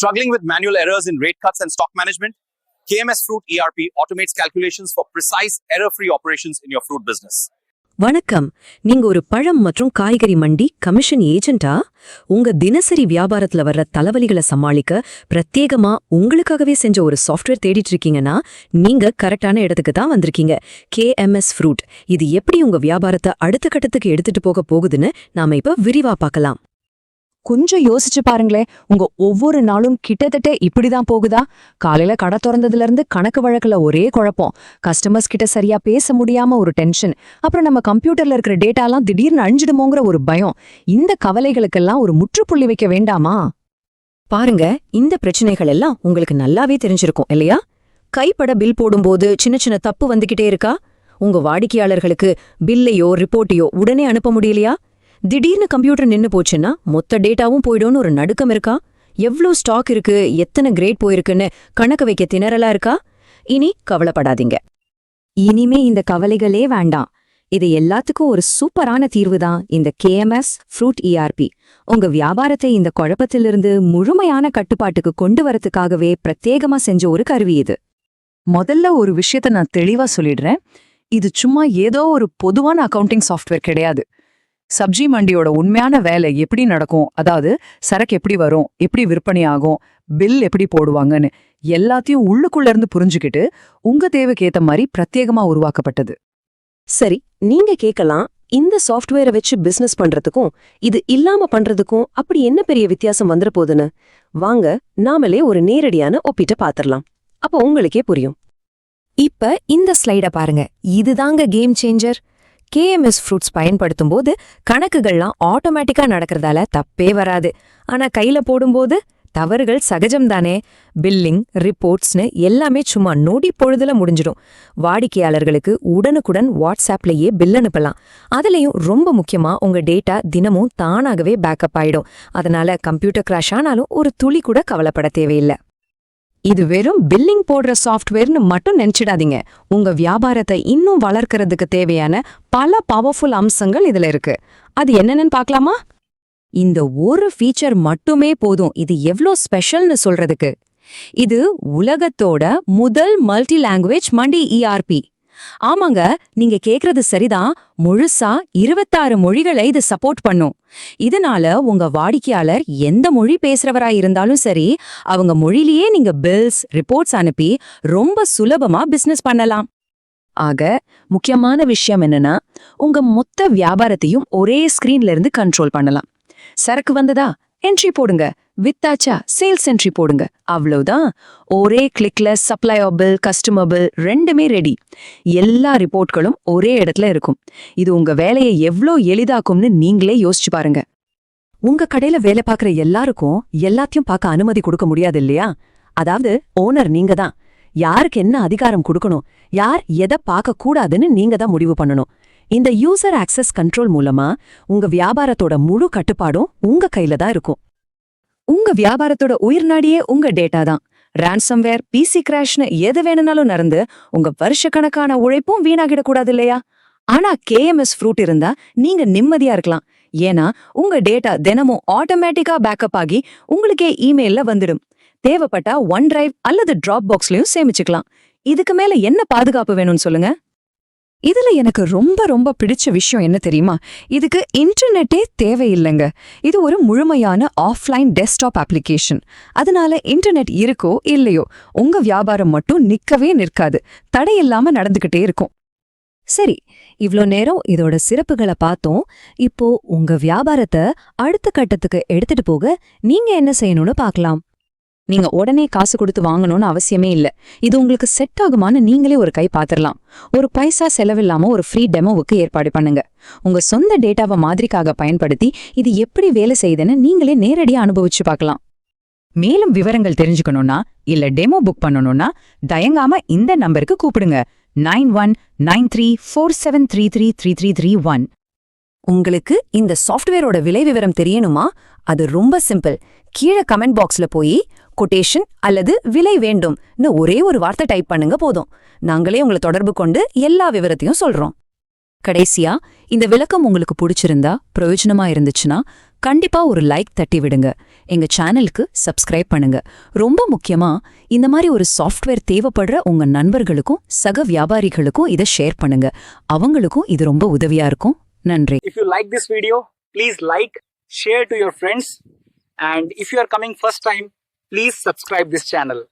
Struggling with manual errors in rate cuts and stock management? KMS Fruit ERP automates calculations for precise error-free operations in your fruit business. வணக்கம் நீங்க ஒரு பழம் மற்றும் காய்கறி மண்டி commission ஏஜென்ட்டா உங்க தினசரி வியாபாரத்துல வர்ற தலைவலிகளை சமாளிக்க பிரத்யேகமா உங்களுக்காகவே செஞ்ச ஒரு சாஃப்ட்வேர் தேடிட்டு இருக்கீங்கன்னா நீங்க கரெக்டான இடத்துக்கு தான் வந்திருக்கீங்க கேஎம்எஸ் ஃப்ரூட் இது எப்படி உங்க வியாபாரத்தை அடுத்த கட்டத்துக்கு எடுத்துட்டு போக போகுதுன்னு நாம இப்ப விரிவா பார்க்கலாம் கொஞ்சம் யோசிச்சு பாருங்களேன். உங்க ஒவ்வொரு நாளும் கிட்டத்தட்ட இப்படிதான் போகுதா? காலையில கடை திறந்ததுல இருந்து கணக்கு வழக்குல ஒரே குழப்பம். கஸ்டமர்ஸ் கிட்ட சரியா பேச முடியாம ஒரு டென்ஷன் அப்புறம் நம்ம கம்ப்யூட்டர்ல இருக்கிற டேட்டாலாம் திடீர்னு அழிஞ்சிடுமோங்கிற ஒரு பயம். இந்த கவலைகளுக்கெல்லாம் ஒரு முற்றுப்புள்ளி வைக்க வேண்டாமா? பாருங்க இந்த பிரச்சனைகள் எல்லாம் உங்களுக்கு நல்லாவே தெரிஞ்சிருக்கும் இல்லையா? கைப்பட பில் போடும்போது சின்ன சின்ன தப்பு வந்துகிட்டே இருக்கா? உங்க வாடிக்கையாளர்களுக்கு பில்லையோ ரிப்போர்ட்டையோ உடனே அனுப்ப முடியலையா? திடீர்னு கம்ப்யூட்டர் நின்னு போச்சுன்னா மொத்த டேட்டாவும் போயிடும்னு ஒரு நடுக்கம் இருக்கா? எவ்ளோ ஸ்டாக் இருக்கு? எத்தனை கிரேட் போயிருக்குன்னு கணக்கு வைக்க திணறலா இருக்கா? இனி கவலைப்படாதீங்க. இனிமே இந்த கவலைகளே வேண்டாம். இது எல்லாத்துக்கும் ஒரு சூப்பரான தீர்வு தான் இந்த கேஎம்எஸ் ஃப்ரூட் இஆர்பி உங்க வியாபாரத்தை இந்த குழப்பத்திலிருந்து முழுமையான கட்டுப்பாட்டுக்கு கொண்டு வரதுக்காகவே பிரத்யேகமா செஞ்ச ஒரு கருவி இது. முதல்ல ஒரு விஷயத்த நான் தெளிவா சொல்லிடுறேன். இது சும்மா ஏதோ ஒரு பொதுவான அக்கவுண்டிங் சாஃப்ட்வேர் கிடையாது. சப்ஜி மண்டியோட உண்மையான வேலை எப்படி நடக்கும்? அதாவது சரக்கு எப்படி வரும்? எப்படி விற்பனை ஆகும்? பில் எப்படி போடுவாங்கன்னு எல்லாத்தையும் உள்ளுக்குள்ள இருந்து புரிஞ்சுக்கிட்டு உங்க தேவைக்கு ஏத்த மாதிரி பிரத்யேகமா உருவாக்கப்பட்டது. சரி நீங்க கேக்கலாம் இந்த சாஃப்ட்வேரை வச்சு பிசினஸ் பண்றதுக்கும் இது இல்லாம பண்றதுக்கும் அப்படி என்ன பெரிய வித்தியாசம் வந்துற போகுதுன்னு வாங்க நாமளே ஒரு நேரடியான ஒப்பிட்ட பாத்திரலாம். அப்ப உங்களுக்கே புரியும். இப்ப இந்த ஸ்லைட பாருங்க. இதுதாங்க கேம் சேஞ்சர் கேஎம்எஸ் ஃப்ரூட்ஸ் பயன்படுத்தும் போது கணக்குகள்லாம் ஆட்டோமேட்டிக்கா நடக்கிறதால தப்பே வராது. ஆனா கையில போடும்போது தவறுகள் சகஜம்தானே. பில்லிங் ரிப்போர்ட்ஸ்னு எல்லாமே சும்மா நொடி பொழுதுல முடிஞ்சிடும். வாடிக்கையாளர்களுக்கு உடனுக்குடன் வாட்ஸ்அப்லயே பில் அனுப்பலாம். அதுலயும் ரொம்ப முக்கியமா உங்க டேட்டா தினமும் தானாகவே பேக்கப் ஆயிடும். அதனால கம்ப்யூட்டர் கிராஷ் ஆனாலும் ஒரு துளி கூட கவலைப்பட தேவையில்லை. இது வெறும் பில்லிங் போடுற சாஃப்ட்வேர்னு மட்டும் நினைச்சிடாதீங்க. உங்க வியாபாரத்தை இன்னும் வளர்க்கறதுக்கு தேவையான பல பவர்ஃபுல் அம்சங்கள் இதுல இருக்கு. அது என்னென்னு பார்க்கலாமா? இந்த ஒரு ஃபீச்சர் மட்டுமே போதும். இது எவ்ளோ ஸ்பெஷல்னு சொல்றதுக்கு. இது உலகத்தோட முதல் மல்டி லாங்குவேஜ் மண்டி இஆர்பி ஆமாங்க நீங்க கேக்குறது சரிதான். முழுசா இருபத்தாறு மொழிகளை இது சப்போர்ட் பண்ணும். இதனால உங்க வாடிக்கையாளர் எந்த மொழி பேசுறவரா இருந்தாலும் சரி அவங்க மொழிலேயே நீங்க பில்ஸ் ரிப்போர்ட்ஸ் அனுப்பி ரொம்ப சுலபமா பிசினஸ் பண்ணலாம். ஆக முக்கியமான விஷயம் என்னன்னா உங்க மொத்த வியாபாரத்தையும் ஒரே ஸ்கிரீன்ல இருந்து கண்ட்ரோல் பண்ணலாம். சரக்கு வந்ததா? என்ட்ரி போடுங்க. வித்தாச்சா சேல்ஸ் என்ட்ரி போடுங்க. அவ்வளவுதான். ஒரே கிளிக்ல சப்ளையபிள் பில் கஸ்டமர் பில் ரெண்டுமே ரெடி எல்லா ரிப்போர்ட்களும் ஒரே இடத்துல இருக்கும். இது உங்க வேலையை எவ்ளோ எளிதாக்கும்னு நீங்களே யோசிச்சு பாருங்க. உங்க கடையில வேலை பார்க்குற எல்லாருக்கும் எல்லாத்தையும் பார்க்க அனுமதி கொடுக்க முடியாது இல்லையா? அதாவது ஓனர் நீங்க தான் யாருக்கு என்ன அதிகாரம் கொடுக்கணும்? யார் எதை பார்க்க கூடாதுன்னு நீங்க தான் முடிவு பண்ணணும். இந்த யூசர் ஆக்சஸ் கண்ட்ரோல் மூலமா உங்க வியாபாரத்தோட முழு கட்டுப்பாடும் உங்க கையில தான் இருக்கும். உங்க வியாபாரத்தோட உயிர்நாடியே உங்க டேட்டா தான். ரான்சம்வேர் பிசி கிராஷ்னு எது வேணும்னாலும் நடந்து உங்க வருஷக்கணக்கான உழைப்பும் வீணாகிடக்கூடாது இல்லையா? ஆனா கேஎம்எஸ் ஃப்ரூட் இருந்தா நீங்க நிம்மதியா இருக்கலாம். ஏன்னா உங்க டேட்டா தினமும் ஆட்டோமேட்டிக்கா பேக்கப் ஆகி உங்களுக்கே இமெயில்ல வந்துடும். தேவைப்பட்டா ஒன் டிரைவ் அல்லது டிராப் பாக்ஸ்லயும் சேமிச்சுக்கலாம். இதுக்கு மேல என்ன பாதுகாப்பு வேணும்னு சொல்லுங்க? இதுல எனக்கு ரொம்ப ரொம்ப பிடிச்ச விஷயம் என்ன தெரியுமா? இதுக்கு இன்டர்நெட்டே தேவையில்லைங்க. இது ஒரு முழுமையான ஆஃப்லைன் டெஸ்க்டாப் அப்ளிகேஷன் அதனால இன்டர்நெட் இருக்கோ இல்லையோ உங்க வியாபாரம் மட்டும் நிக்கவே நிற்காது. தடையில்லாம நடந்துகிட்டே இருக்கும். சரி இவ்ளோ நேரம் இதோட சிறப்புகளை பார்த்தோம். இப்போ உங்க வியாபாரத்தை அடுத்த கட்டத்துக்கு எடுத்துட்டு போக நீங்க என்ன செய்யணும்னு பார்க்கலாம். நீங்க உடனே காசு கொடுத்து வாங்கணும்னு அவசியமே இல்ல. இது உங்களுக்கு செட் ஆகுமான்னு நீங்களே ஒரு கை பாத்திரலாம். ஒரு பைசா செலவில்லாம ஒரு ஃப்ரீ டெமோவுக்கு ஏற்பாடு பண்ணுங்க. உங்க சொந்த டேட்டாவை மாதிரிக்காக பயன்படுத்தி இது எப்படி வேலை செய்யுதுன்னு நீங்களே நேரடியா அனுபவிச்சு பார்க்கலாம் மேலும் விவரங்கள் தெரிஞ்சுக்கணும்னா இல்ல டெமோ புக் பண்ணணும்னா தயங்காம இந்த நம்பருக்கு கூப்பிடுங்க. Nine one nine three four seven three three three three three one. உங்களுக்கு இந்த சாஃப்ட்வேரோட விலை விவரம் தெரியணுமா? அது ரொம்ப சிம்பிள் கீழே கமெண்ட் பாக்ஸ்ல போய் கொட்டேஷன் அல்லது விலை வேண்டும்னு ஒரே ஒரு வார்த்தை டைப் பண்ணுங்க போதும். நாங்களே உங்களை தொடர்பு கொண்டு எல்லா விவரத்தையும் சொல்றோம். கடைசியா இந்த விளக்கம் உங்களுக்கு பிடிச்சிருந்தா பிரயோஜனமா இருந்துச்சுன்னா கண்டிப்பா ஒரு லைக் தட்டி விடுங்க. எங்க சேனலுக்கு சப்ஸ்கிரைப் பண்ணுங்க. ரொம்ப முக்கியமா இந்த மாதிரி ஒரு சாஃப்ட்வேர் தேவைப்படுற உங்க நண்பர்களுக்கும் சக வியாபாரிகளுக்கும் இதை ஷேர் பண்ணுங்க. அவங்களுக்கும் இது ரொம்ப உதவியா இருக்கும். நன்றி. If you like this video please like share to your friends and if you are coming first time, please subscribe this channel.